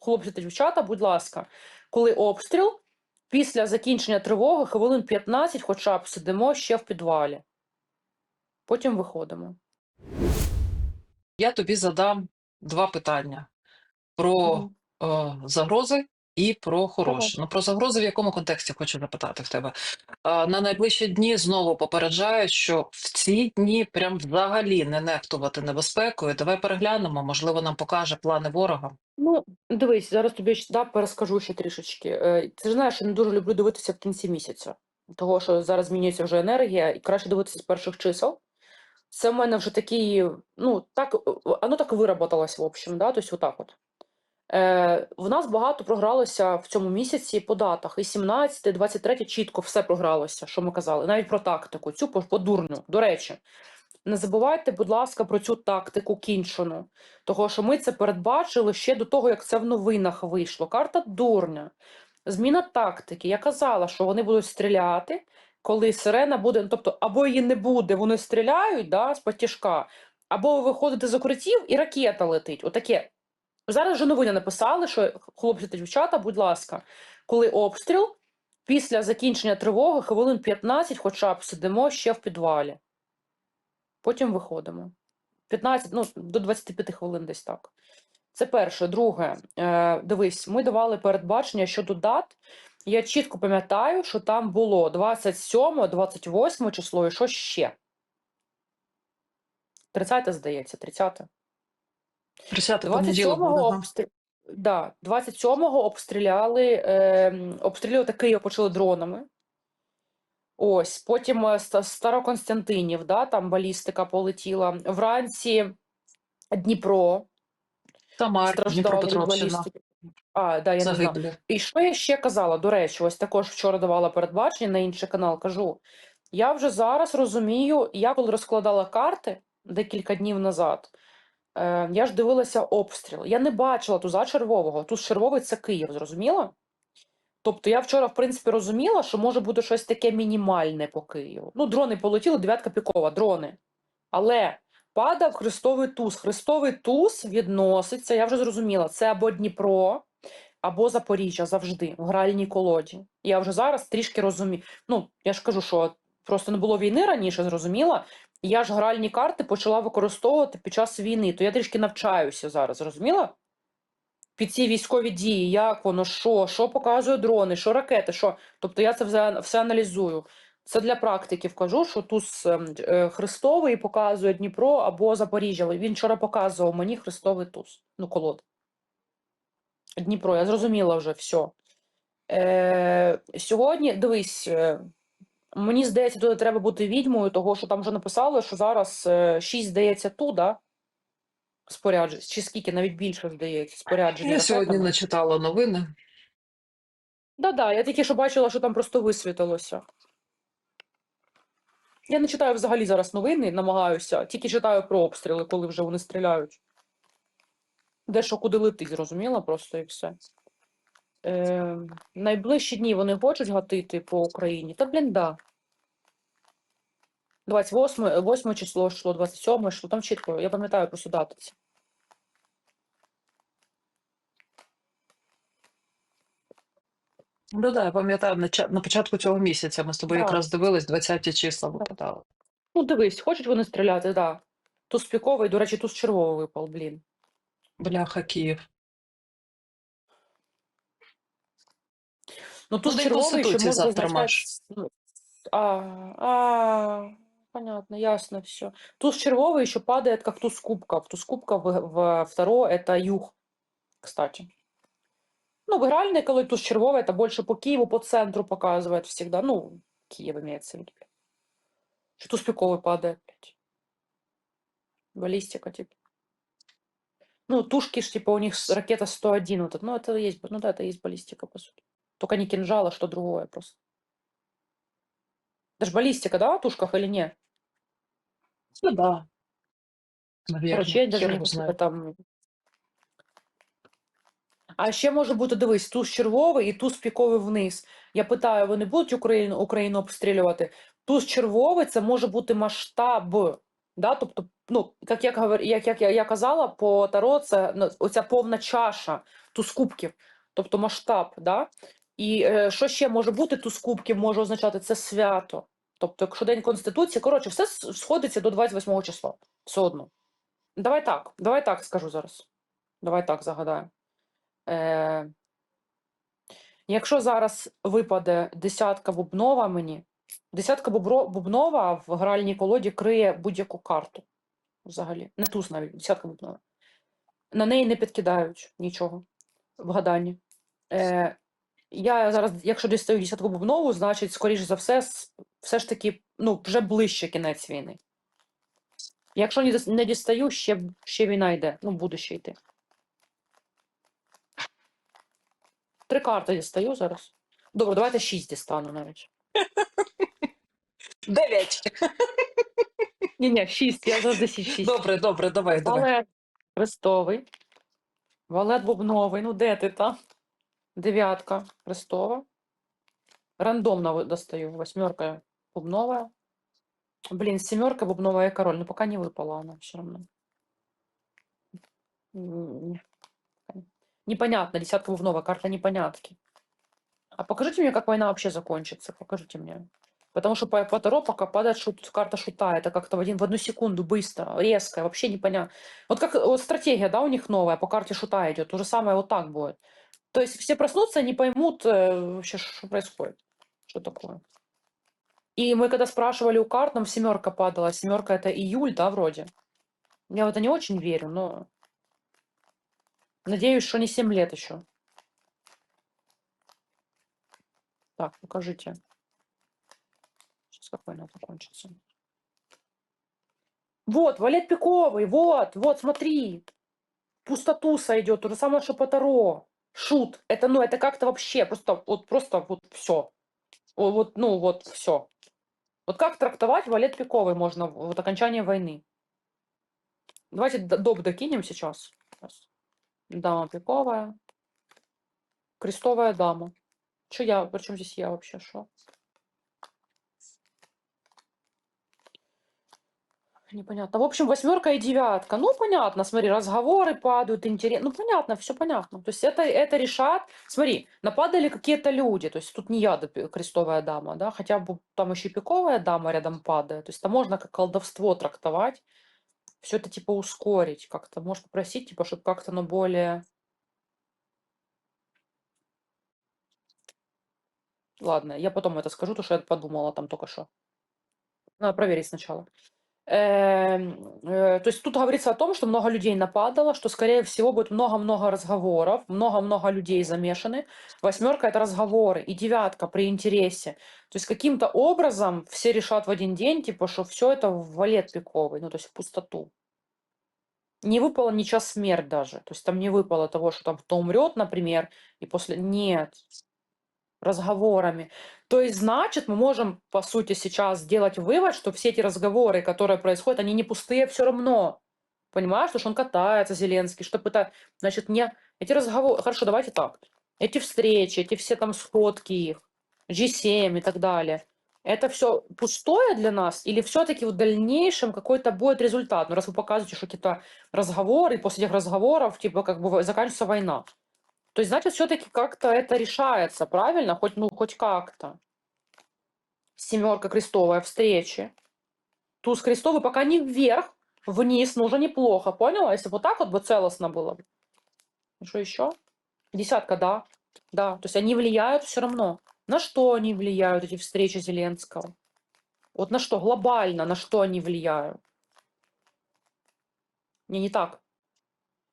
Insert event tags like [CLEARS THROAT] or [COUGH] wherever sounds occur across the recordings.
хлопці та дівчата, будь ласка, коли обстріл, після закінчення тривоги хвилин 15 хоча б сидимо ще в підвалі. Потім виходимо. Я тобі задам два питання про mm. е, загрози і про хороше. Ну про загрози в якому контексті хочу запитати в тебе. На найближчі дні знову попереджають, що в ці дні прям взагалі не нехтувати небезпекою. Давай переглянемо, можливо, нам покаже плани ворога. Ну, дивись, зараз тобі да, перескажу ще трішечки. Е, Ти ж знаєш, що не дуже люблю дивитися в кінці місяця, того що зараз змінюється вже енергія, і краще дивитися з перших чисел. Це в мене вже такий, ну, так, воно так вироботалось, в общем, да, тобто отак от. Е, в нас багато програлося в цьому місяці по датах. І 17, 23 чітко все програлося, що ми казали. Навіть про тактику, цю по, по дурню. До речі, не забувайте, будь ласка, про цю тактику кінчену. Того, що ми це передбачили ще до того, як це в новинах вийшло. Карта дурня. Зміна тактики. Я казала, що вони будуть стріляти, коли сирена буде. ну, Тобто, або її не буде, вони стріляють да, з потяжка, або ви виходите з укриттів і ракета летить. Отаке. Зараз вже новини написали, що хлопці та дівчата, будь ласка, коли обстріл, після закінчення тривоги хвилин 15 хоча б сидимо ще в підвалі. Потім виходимо. 15, ну, до 25 хвилин десь так. Це перше. Друге, е, дивись, ми давали передбачення щодо дат. Я чітко пам'ятаю, що там було 27, 28 число і що ще? 30, здається, 30. 30 понеділок 27-го буде. ага. обстрі... да, 27-го обстріляли, е, обстрілювати Київ почали дронами. Ось, потім е, Староконстантинів, да, там балістика полетіла. Вранці Дніпро від Дніпропетровщина. А, да, я не знаю. І що я ще казала? До речі, ось також вчора давала передбачення на інший канал. Кажу, я вже зараз розумію, я коли розкладала карти декілька днів назад, е, я ж дивилася обстріл. Я не бачила туза червового. Туз червовий це Київ, зрозуміла? Тобто я вчора, в принципі, розуміла, що може бути щось таке мінімальне по Києву. Ну, дрони полетіли, дев'ятка пікова, дрони. Але падав хрестовий туз. Хрестовий туз відноситься, я вже зрозуміла, це або Дніпро, або Запоріжжя завжди в гральній колоді. Я вже зараз трішки розумію. Ну, я ж кажу, що просто не було війни раніше, зрозуміла. Я ж гральні карти почала використовувати під час війни. То я трішки навчаюся зараз, зрозуміла? Під ці військові дії, як воно, що, що показує дрони, що ракети, що. Тобто я це все, все аналізую. Це для практиків кажу, що туз ем, е, Христовий показує Дніпро або Запоріжжя. Він вчора показував мені Христовий туз. Ну, колода. Дніпро, я зрозуміла вже все. Е, сьогодні, дивись, е, мені здається, туди треба бути відьмою, того, що там вже написали, що зараз е, 6, здається, ту, да? Споряджень, чи скільки, навіть більше, здається, спорядження. Я сьогодні ракетами. не читала новини. Да-да, я тільки що бачила, що там просто висвітилося. Я не читаю взагалі зараз новини, намагаюся, тільки читаю про обстріли, коли вже вони стріляють. Де що куди летить, зрозуміла просто і все. Е, найближчі дні вони хочуть гатити по Україні. Та, блін, да. 28, 8 число йшло, 27 йшло, там чітко, я пам'ятаю просто дати ці. Ну да, я пам'ятаю, на, ча- на початку цього місяця ми з тобою Да. якраз дивились 20 числа випадали. Ну, дивись, хочуть вони стріляти, так. да. Туз піковий, до речі, туз червовий випав, блін. Бляха, Київ. Ну, туз День червовий, що Конституції завтра маш. ну, А, а, понятно, ясно все. Туз червовый еще падает, как туз кубков. Туз кубков в, в второе это юг, кстати. Ну, в игральной колоде туз червовый это больше по Киеву, по центру показывает всегда. Ну, Киев имеется в виду. Что туз пиковый падает, блядь. Баллистика, типа. Ну, тушки ж, типа, у них ракета 101, вот это, ну, это есть, ну, да, это есть баллистика, по сути. Только не кинжал, а что другое просто. Ж баллистика, да, в тушках или нет? Ну да. Навірно, Короче, я даже хер не знає. там. А ще може бути, дивись, туз червовий і туз піковий вниз. Я питаю, вони будуть Україну, Україну обстрілювати? Туз червовий це може бути масштаб Да? Тобто, ну, як я, говор- як, як я, я казала, по Таро це ну, оця повна чаша туз кубків, тобто масштаб. Да? І е, що ще може бути туз кубків, може означати це свято. Тобто, якщо День Конституції, коротше, все сходиться до 28 числа. Все одно. Давай так, давай так скажу зараз. Давай так загадаю. Е, якщо зараз випаде десятка бубнова мені, десятка бубро, бубнова в гральній колоді криє будь-яку карту. Взагалі. Не туз навіть, десятка бубнова. На неї не підкидають нічого в гаданні. Е, я зараз, якщо дістаю десятку бубнову, значить, скоріш за все, все ж таки, ну, вже ближче кінець війни. Якщо не, дістаю, ще, ще війна йде. Ну, буде ще йти. Три карти дістаю зараз. Добре, давайте шість дістану навіть. Дев'ять. Ні, ні, шість, я завжди шість. Добре, добре, давай, давай. Валет Хрестовий. Валет Бубновий. Ну, де ти там? Дев'ятка Хрестова. Рандомно достаю. Восьмерка Бубновая. Блин, семерка Бубновая и король. Но пока не выпала она все равно. Непонятно. Десятка Бубновая. Карта непонятки. А покажите мне, как война вообще закончится. Покажите мне. Потому что по, по Таро пока падает шут, карта шута. Это как-то в, один, в одну секунду, быстро, резко, вообще непонятно. Вот как вот стратегия, да, у них новая, по карте шута идет. То же самое вот так будет. То есть все проснутся и не поймут э, вообще, что происходит. Что такое. И мы когда спрашивали у карт, нам семерка падала. Семерка это июль, да, вроде. Я в это не очень верю, но надеюсь, что не 7 лет еще. Так, покажите. Сейчас как война закончится. Вот, валет пиковый, вот, вот, смотри. Пустотуса идет, то же самое, что по Таро. Шут. Это, ну, это как-то вообще, просто, вот, просто, вот, все. Вот, ну, вот, все. Вот как трактовать валет пиковый можно, вот окончание войны? Давайте д- доп докинем сейчас. Сейчас. Дама пиковая. Крестовая дама. Че я? Причем здесь я вообще? Что? Непонятно. В общем, восьмерка и девятка. Ну, понятно, смотри, разговоры падают, интерес. Ну, понятно, все понятно. То есть это, это решат. Смотри, нападали какие-то люди. То есть тут не я, крестовая дама, да, хотя бы там еще и пиковая дама рядом падает. То есть это можно как колдовство трактовать. Все это типа ускорить как-то. Можешь попросить, типа, чтобы как-то оно более... Ладно, я потом это скажу, то, что я подумала там только что. Надо проверить сначала. Эм, э, То есть тут говорится о том, что много людей нападало, что, скорее всего, будет много-много разговоров, много-много людей замешаны. Восьмерка – это разговоры, и девятка при интересе. То есть каким-то образом все решат в один день, типа, что все это в валет пиковый, ну, то есть в пустоту. Не выпало ни час смерть даже. То есть там не выпало того, что там кто умрет, например, и после... Нет. Разговорами. То есть, значит, мы можем, по сути, сейчас сделать вывод, что все эти разговоры, которые происходят, они не пустые все равно. Понимаешь, что он катается, Зеленский, что это, значит, не... Эти разговоры... Хорошо, давайте так. Эти встречи, эти все там сходки их, G7 и так далее. Это все пустое для нас или все-таки в дальнейшем какой-то будет результат? Ну, раз вы показываете, что какие-то разговоры, и после этих разговоров, типа, как бы заканчивается война. То есть, значит, все-таки как-то это решается, правильно? Хоть, ну, хоть как-то. Семерка крестовая встречи. Туз крестовый пока не вверх, вниз, но уже неплохо, поняла? Если вот так вот бы целостно было. бы. И Что еще? Десятка, да. Да, то есть они влияют все равно. На что они влияют, эти встречи Зеленского? Вот на что? Глобально, на что они влияют? Не, не так.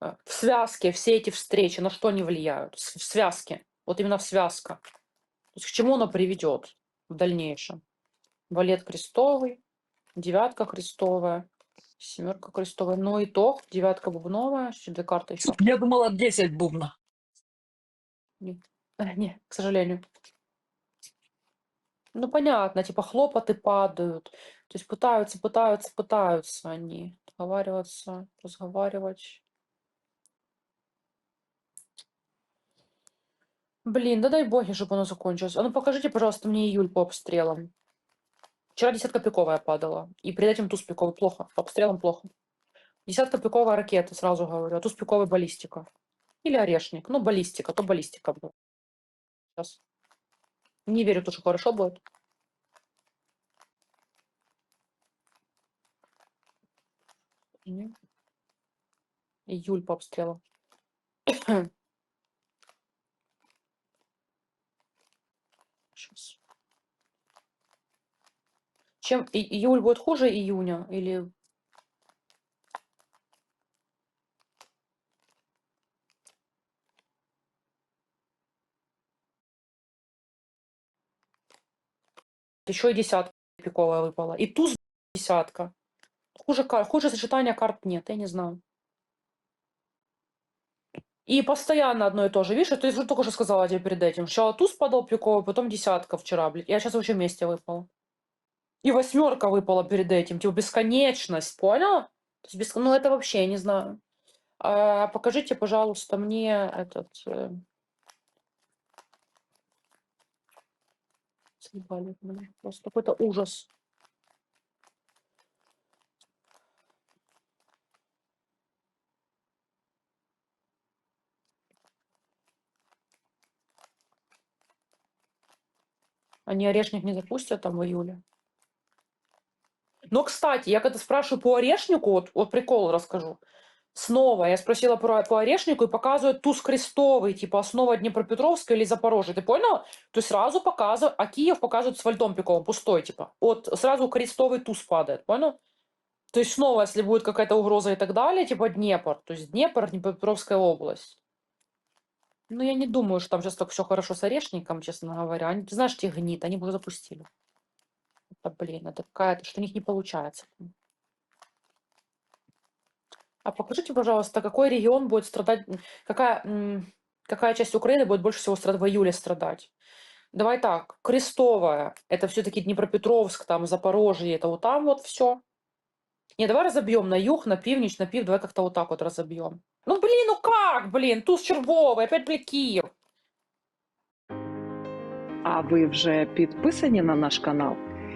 Э, В связке все эти встречи, на что они влияют? В связке. Вот именно в связка. То есть к чему она приведет в дальнейшем? Валет крестовый, девятка крестовая, семерка крестовая. Ну, итог, девятка бубновая, еще две карты еще. Я думала 10 бубна. Э, [LAUGHS] Не, к сожалению. Ну, понятно, типа хлопоты падают. То есть пытаются, пытаются, пытаются они договариваться, разговаривать. Блин, да дай боги, чтобы оно закончилось. А ну покажите, пожалуйста, мне июль по обстрелам. Вчера десятка пиковая падала, и перед этим туз пиковый. Плохо, по обстрелам плохо. Десятка пиковая ракета, сразу говорю, а туз пиковый баллистика. Или орешник. Ну, баллистика, то баллистика будет. Сейчас. Не верю, то, что хорошо будет. Июль по обстрелам. [CLEARS THROAT] Сейчас. Чем и- июль будет хуже июня или еще и десятка пиковая выпала. И туз десятка. Хуже, хуже сочетания карт нет, я не знаю. И постоянно одно и то же. Видишь, я же только что сказала тебе перед этим. Сначала туз падал пиковый, потом десятка вчера, блядь. Я сейчас вообще вместе выпала. И восьмерка выпала перед этим. Типа бесконечность, понял? То есть беск- Ну, это вообще, я не знаю. А, покажите, пожалуйста, мне этот... э, съебали, Просто какой-то ужас. Они орешник не запустят там в июле. Но, кстати, я когда спрашиваю по орешнику, вот, вот прикол расскажу. Снова я спросила про, по орешнику и показывают туз крестовый, типа основа Днепропетровска или Запорожья. Ты понял? То есть сразу показывают, а Киев показывают с вальтом пиковым, пустой, типа. Вот сразу крестовый туз падает, понял? То есть снова, если будет какая-то угроза и так далее, типа Днепр, то есть Днепр, Днепропетровская область. Ну, я не думаю, что там сейчас так все хорошо с орешником, честно говоря. Они, знаешь, те гнит, они бы запустили Это, блин, это какая-то, что у них не получается. А покажите, пожалуйста, какой регион будет страдать, м, какая, м, какая часть Украины будет больше всего страдать в июле страдать? Давай так, Крестовая, это все-таки Днепропетровск, там, Запорожье, это вот там вот все. Не, давай разобьем на юг, на північ, на пів, давай как-то вот так вот разобьем. Ну, блин, ну как, блин, туз червовый, опять, блин, Киев. А ви вже підписані на наш канал?